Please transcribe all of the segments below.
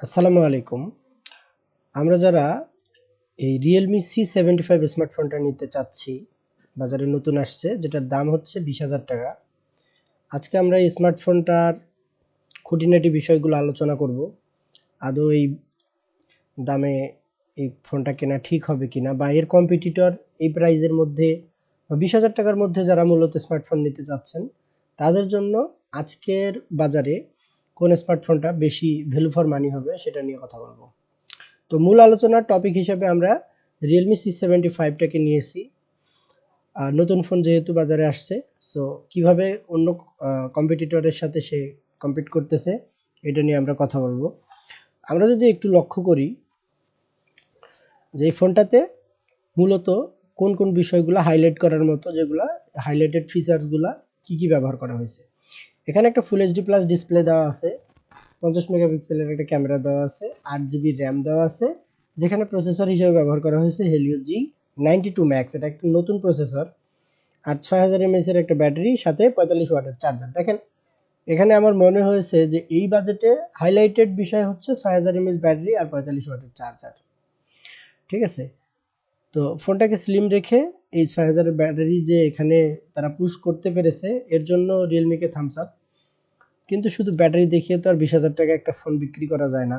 আসসালামু আলাইকুম। আমরা যারা এই রিয়েলমি সি সেভেন্টি ফাইভ স্মার্টফোনটা নিতে চাচ্ছি বাজারে নতুন আসছে, যেটার দাম হচ্ছে বিশ হাজার টাকা, আজকে আমরা এই স্মার্টফোনটার খুঁটিনাটি বিষয়গুলো আলোচনা করব। আদৌ এই দামে এই ফোনটা কেনা ঠিক হবে কিনা, বা এর কম্পিটিটর এই প্রাইজের মধ্যে, বা বিশ হাজার টাকার মধ্যে যারা মূলত স্মার্টফোন নিতে চাচ্ছেন, তাদের জন্য আজকের বাজারে কোন স্মার্টফোনটা বেশি ভ্যালু ফর মানি হবে সেটা নিয়ে কথা বলব। তো মূল আলোচনার টপিক হিসেবে আমরা রিয়েলমি সি সেভেন্টি ফাইভটাকে নিয়েছি আর নতুন ফোন যেহেতু বাজারে আসছে সো কীভাবে অন্য কম্পিটিটরের সাথে সে কম্পিট করতেছে, এটা নিয়ে আমরা কথা বলব। আমরা যদি একটু লক্ষ্য করি, যে এই ফোনটাতে মূলত কোন কোন বিষয়গুলো হাইলাইট করার মতো, যেগুলা হাইলাইটেড ফিচার্সগুলো কি কি ব্যবহার করা হয়েছে। এখানে একটা ফুল এইচডি প্লাস ডিসপ্লে দেওয়া আছে, পঞ্চাশ মেগাপিক্সেলের একটা ক্যামেরা দেওয়া আছে, আট জিবি র্যাম দেওয়া আছে, যেখানে প্রসেসর হিসেবে ব্যবহার করা হয়েছে Helio G ninety two Max এটা একটা নতুন প্রসেসর আর ছয় হাজার এমএস এর একটা ব্যাটারি সাথে পঁয়তাল্লিশ ওয়াটের চার্জার দেখেন, এখানে আমার মনে হয়েছে যে এই বাজেটে হাইলাইটেড বিষয় হচ্ছে ছয় হাজার এমএস ব্যাটারি আর পঁয়তাল্লিশ ওয়াটের চার্জার ঠিক আছে? তো ফোনটাকে স্লিম রেখে এই ছয় হাজারের ব্যাটারি যে এখানে তারা পুশ করতে পেরেছে, এর জন্য রিয়েলমিকে থামস আপ কিন্তু শুধু ব্যাটারি দেখিয়ে তো আর বিশ হাজার টাকা একটা ফোন বিক্রি করা যায় না।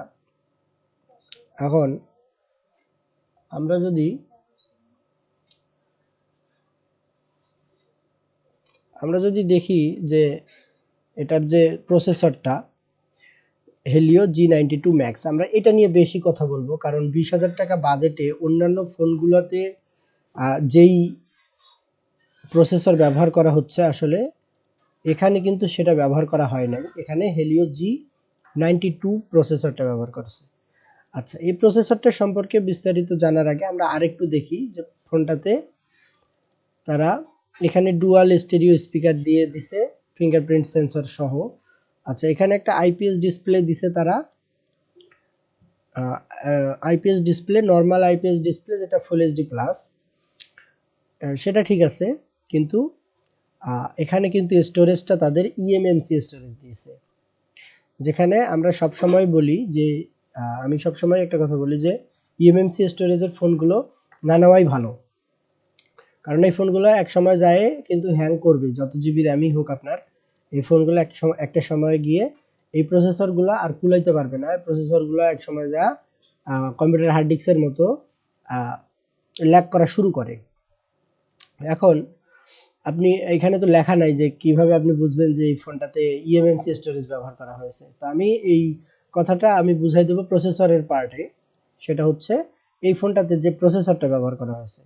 এখন আমরা যদি আমরা যদি দেখি যে এটার যে প্রসেসরটা Helio G ninety two Max আমরা এটা নিয়ে বেশি কথা বলব, কারণ বিশ হাজার টাকা বাজেটে অন্যান্য ফোনগুলোতে যেই প্রসেসর ব্যবহার করা হচ্ছে আসলে, এখানে কিন্তু সেটা ব্যবহার করা হয় নাই। এখানে হেলিও জি নাইনটি টু প্রসেসরটা ব্যবহার করছে। আচ্ছা এই প্রসেসরটা সম্পর্কে বিস্তারিত জানার আগে আমরা আরেকটু দেখি যে ফোনটাতে তারা এখানে ডুয়াল স্টেরিও স্পিকার দিয়ে দিছে ফিঙ্গারপ্রিন্ট সেন্সর সহ। আচ্ছা এখানে একটা আইপিএস ডিসপ্লে দিছে তারা। IPS display normal IPS display যেটা ফুল এইচডি প্লাস সেটা ঠিক আছে, কিন্তু এখানে কিন্তু স্টোরেজটা তাদের ইএমএমসি স্টোরেজ দিয়েছে। যেখানে আমরা সব সময় বলি যে আমি সব সময় একটা কথা বলি যে ইএমএমসি স্টোরেজের ফোনগুলো না নেওয়াই ভালো। কারণ এই ফোনগুলো এক সময় যায়, কিন্তু হ্যাং করবে, যত জিবি র্যামই হোক আপনার। এই ফোনগুলো এক সময় একটা সময় গিয়ে এই প্রসেসরগুলো আর কুলাইতে পারবে না। প্রসেসরগুলো এক সময় যা কম্পিউটার হার্ড ডিস্কের মতো ল্যাক করা শুরু করে। এখন আপনি এখানে তো লেখা নাই যে কীভাবে আপনি বুঝবেন যে এই ফোনটাতে ইএমএমসি স্টোরেজ ব্যবহার করা হয়েছে। তো আমি এই কথাটা আমি বুঝাই দেবো প্রসেসরের পার্টে সেটা হচ্ছে এই ফোনটাতে যে প্রসেসরটা ব্যবহার করা হয়েছে।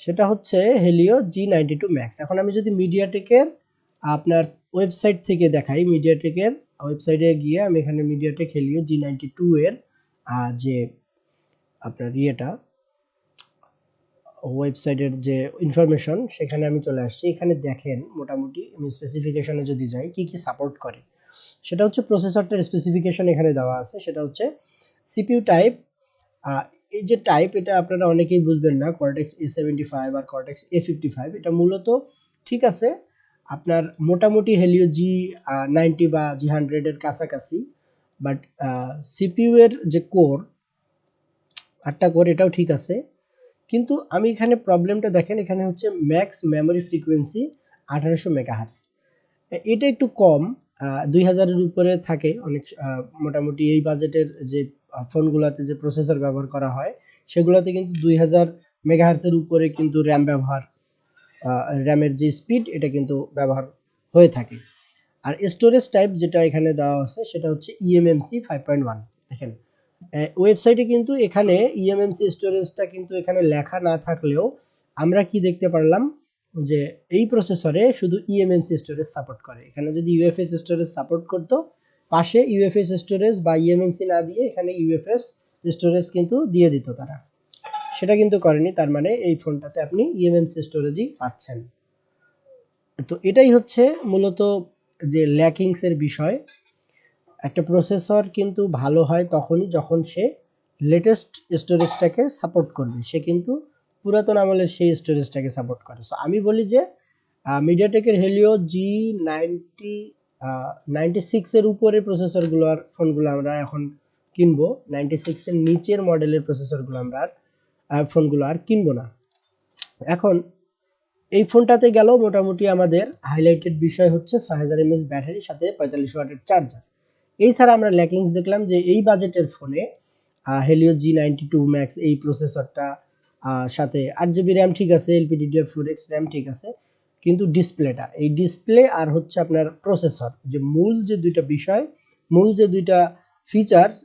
সেটা হচ্ছে Helio G ninety two Max এখন আমি যদি মিডিয়াটেকের আপনার ওয়েবসাইট থেকে দেখাই মিডিয়াটেকের ওয়েবসাইটে গিয়ে আমি এখানে MediaTek Helio G ninety two এর যে আপনার ইয়েটা ওয়েবসাইটের যে ইনফরমেশন সেখানে আমি চলে আসছি। এখানে দেখেন মোটামুটি আমি স্পেসিফিকেশনে যদি যাই, কি কি সাপোর্ট করে। সেটা হচ্ছে প্রসেসরটার স্পেসিফিকেশন এখানে দেওয়া আছে। সেটা হচ্ছে সিপিইউ টাইপ এই যে টাইপ এটা আপনারা অনেকেই বুঝবেন না। কর্টেক্স এ সেভেন্টি ফাইভ আর কর্টেক্স এ ফিফটি ফাইভ এটা মূলত ঠিক আছে। আপনার মোটামুটি হেলিও জি নাইনটি বা জি হান্ড্রেডের কাছাকাছি বাট সিপিইউ এর যে কোর আটটা কোর এটাও ঠিক আছে। কিন্তু আমি এখানে প্রবলেমটা দেখেন, এখানে হচ্ছে ম্যাক্স মেমোরি ফ্রিকোয়েন্সি আঠারোশো মেগাহার্স এটা একটু কম দুই হাজারের উপরে থাকে অনেক মোটামুটি এই বাজেটের যে ফোনগুলোতে যে প্রসেসর ব্যবহার করা হয়, সেগুলোতে কিন্তু দুই হাজার মেগাহার্সের উপরে কিন্তু র্যাম ব্যবহার র্যামের যে স্পিড এটা কিন্তু ব্যবহার হয়ে থাকে। আর স্টোরেজ টাইপ যেটা এখানে দেওয়া আছে, সেটা হচ্ছে ইএমএমসি ফাইভ পয়েন্ট ওয়ান দেখেন ওয়েবসাইটে কিন্তু এখানে ইএমএমসি স্টোরেজটা কিন্তু এখানে লেখা না থাকলেও আমরা কি দেখতে পারলাম? যে এই প্রসেসরে শুধু ইএমএমসি স্টোরেজ সাপোর্ট করে। এখানে যদি ইউএফএস স্টোরেজ সাপোর্ট করতো, পাশে ইউএফএস স্টোরেজ বা ইএমএমসি না দিয়ে এখানে ইউএফএস স্টোরেজ কিন্তু দিয়ে দিত তারা। সেটা কিন্তু করেনি, তার মানে এই ফোনটাতে আপনি ইএমএমসি স্টোরেজই পাচ্ছেন। তো এটাই হচ্ছে মূলত যে ল্যাকিংসের বিষয়। একটা প্রসেসর কিন্তু ভালো হয় তখনই যখন সে লেটেস্ট স্টোরেজটাকে সাপোর্ট করবে। সে কিন্তু পুরাতন আমলের সেই স্টোরেজটাকে সাপোর্ট করে। সো আমি বলি যে মিডিয়াটেকের হেলিও জি নাইনটি নাইনটি সিক্সের উপরে প্রসেসরগুলোর ফোনগুলো আমরা এখন কিনবো। নাইনটি সিক্সের নিচের মডেলের প্রসেসরগুলো আমরা আর ফোনগুলো আর কিনবো না। এখন এই ফোনটাতে গেলেও মোটামুটি আমাদের হাইলাইটেড বিষয় হচ্ছে ছয় হাজার এমএস ব্যাটারির সাথে পঁয়তাল্লিশ ওয়াটের চার্জার এই ছাড়া আমরা ল্যাকিংস দেখলাম যে এই বাজেটের ফোনে Helio G ninety two Max এই প্রসেসরটা সাথে আট জিবি র্যাম ঠিক আছে এলপিডিডিআর ফোর এক্স র্যাম ঠিক আছে, কিন্তু ডিসপ্লেটা এই ডিসপ্লে আর হচ্ছে আপনার প্রসেসর যে মূল যে দুইটা বিষয়, মূল যে দুইটা ফিচার্স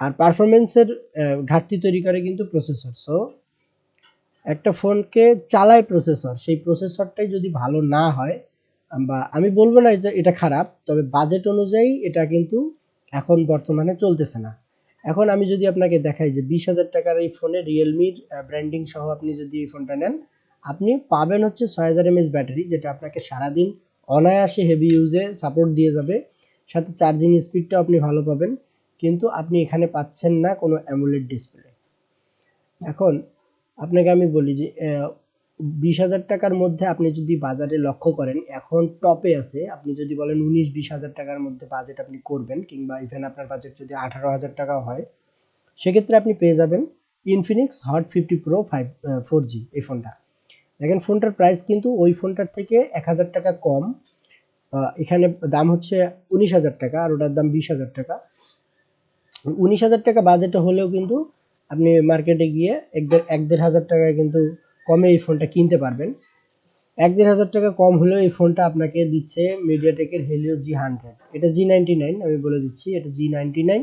আর পারফরমেন্সের ঘাটতি তৈরি করে কিন্তু প্রসেসর সো একটা ফোনকে চালায় প্রসেসর সেই প্রসেসরটাই যদি ভালো না হয়, বা আমি বলব না এটা খারাপ, তবে বাজেট অনুযায়ী এটা কিন্তু এখন বর্তমানে চলতেছে না। এখন আমি যদি আপনাকে দেখাই যে বিশ হাজার টাকার এই ফোনে রিয়েলমির ব্র্যান্ডিং সহ আপনি যদি এই ফোনটা নেন, আপনি পাবেন হচ্ছে ছয় হাজার এমএস ব্যাটারি, যেটা আপনাকে সারাদিন অনায়াসে হেভি ইউজে সাপোর্ট দিয়ে যাবে। সাথে চার্জিং স্পিডটাও আপনি ভালো পাবেন। কিন্তু আপনি এখানে পাচ্ছেন না কোনো অ্যামুলেট ডিসপ্লে। এখন আপনাকে আমি বলি যে বিশ হাজার টাকার মধ্যে আপনি যদি বাজারে লক্ষ্য করেন, এখন টপে আছে, আপনি যদি বলেন উনিশ বিশ হাজার টাকার মধ্যে বাজেট আপনি করবেন, কিংবা ইভেন আপনার বাজেট যদি আঠারো হাজার টাকা হয়, সেক্ষেত্রে আপনি পেয়ে যাবেন Infinix Hot fifty Pro five four G এই ফোনটা। দেখেন ফোনটার প্রাইস কিন্তু ওই ফোনটার থেকে এক হাজার টাকা কম এখানে দাম হচ্ছে উনিশ হাজার টাকা, আর ওটার দাম বিশ হাজার টাকা। উনিশ হাজার টাকা বাজেট হলেও কিন্তু আপনি মার্কেটে গিয়ে এক দেড় এক দেড় হাজার টাকায় কিন্তু কমে এই ফোনটা কিনতে পারবেন। এক দেড় হাজার টাকা কম হলেও এই ফোনটা আপনাকে দিচ্ছে মিডিয়াটেকের হেলিও জি হান্ড্রেড এটা জি নাইনটি নাইন আমি বলে দিচ্ছি, এটা জি নাইনটি নাইন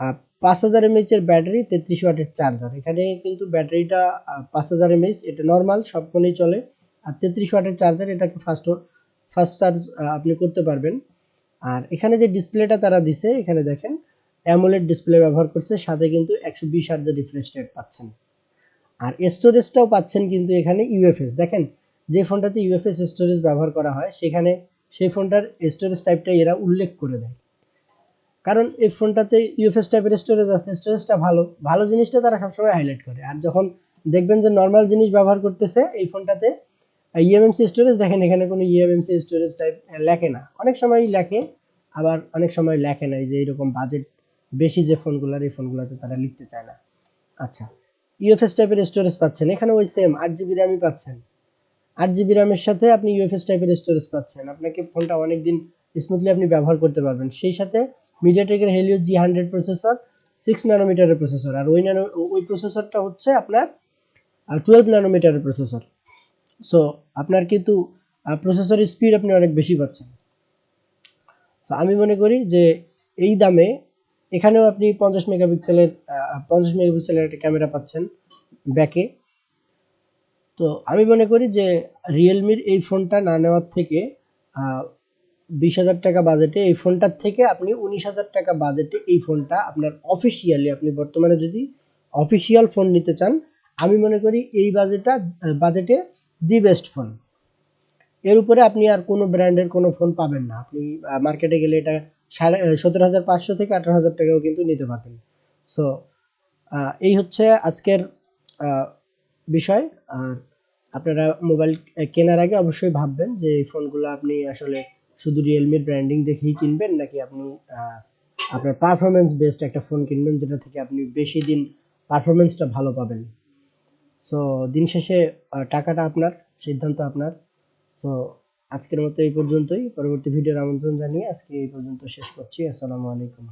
আর পাঁচ হাজার এমএইচ এর ব্যাটারি তেত্রিশ ওয়াটের চার্জার এখানে কিন্তু ব্যাটারিটা পাঁচ হাজার এমএইচ এটা নর্মাল সব ফোনেই চলে। আর তেত্রিশ ওয়াটের চার্জার এটাকে ফাস্ট ফার্স্ট চার্জ আপনি করতে পারবেন। আর এখানে যে ডিসপ্লেটা তারা দিছে, এখানে দেখেন অ্যামোলেড ডিসপ্লে ব্যবহার করছে, সাথে কিন্তু একশো বিশ হাজার রিফ্রেশ রেট পাচ্ছেন। আর স্টোরেজটাও পাচ্ছেন কিন্তু এখানে ইউএফএস দেখেন, যে ফোনটাতে ইউএফএস স্টোরেজ ব্যবহার করা হয়, সেখানে সেই ফোনটার স্টোরেজ টাইপটা এরা উল্লেখ করে দেয়। কারণ এই ফোনটাতে ইউএফএস টাইপের স্টোরেজ আছে স্টোরেজটা ভালো। ভালো জিনিসটা তারা সবসময় হাইলাইট করে। আর যখন দেখবেন যে নর্মাল জিনিস ব্যবহার করতেছে, এই ফোনটাতে ইএমএমসি স্টোরেজ দেখেন এখানে কোনো ইএমএমসি স্টোরেজ টাইপ লেখে না। অনেক সময় লেখে, আবার অনেক সময় লেখে না, এই যে এরকম বাজেট বেশি যে ফোনগুলোর এই ফোনগুলোতে তারা লিখতে চায় না। আচ্ছা ইউএফএস টাইপের স্টোরেজ পাচ্ছেন। এখানে ওই সেম আট জিবি র্যামই পাচ্ছেন। আট জিবি র্যামের সাথে আপনি ইউএফএস টাইপের স্টোরেজ পাচ্ছেন। আপনাকে ফোনটা অনেক দিন স্মুথলি আপনি ব্যবহার করতে পারবেন। সেই সাথে মিডিয়াটেকের Helio G hundred processor six ন্যানোমিটারের processor আর ওই ন্যানো ওই প্রসেসরটা হচ্ছে আপনার টুয়েলভ ন্যানোমিটারের প্রসেসর সো আপনার কিন্তু প্রসেসর স্পিড আপনি অনেক বেশি পাচ্ছেন। তো আমি মনে করি যে এই দামে এখানেও আপনি পঞ্চাশ মেগাপিক্সেলের পঞ্চাশ মেগাপিক্সেলের একটা ক্যামেরা পাচ্ছেন ব্যাকে তো আমি মনে করি যে রিয়েলমির এই ফোনটা না নেওয়ার থেকে বিশ হাজার টাকা বাজেটে এই ফোনটার থেকে আপনি উনিশ হাজার টাকা বাজেটে এই ফোনটা আপনার অফিসিয়ালি আপনি বর্তমানে যদি অফিসিয়াল ফোন নিতে চান, আমি মনে করি এই বাজেটটা বাজেটে দি বেস্ট ফোন এর উপরে আপনি আর কোনো ব্র্যান্ডের কোনো ফোন পাবেন না। আপনি মার্কেটে গেলে এটা সাড়ে সতেরো হাজার পাঁচশো থেকে আঠারো হাজার টাকাও কিন্তু নিতে পারবেন। সো এই হচ্ছে আজকের বিষয়। আর আপনারা মোবাইল কেনার আগে অবশ্যই ভাববেন যে এই ফোনগুলো আপনি আসলে শুধু রিয়েলমির ব্র্যান্ডিং দেখেই কিনবেন, নাকি আপনি আপনার পারফরমেন্স বেসড একটা ফোন কিনবেন, যেটা থেকে আপনি বেশি দিন পারফরমেন্সটা ভালো পাবেন। সো দিন শেষে টাকাটা আপনার, সিদ্ধান্ত আপনার। সো আজকের মতো এই পর্যন্তই। পরবর্তী ভিডিওর আমন্ত্রণ জানিয়ে আজকে এই পর্যন্ত শেষ করছি। আসসালামু আলাইকুম।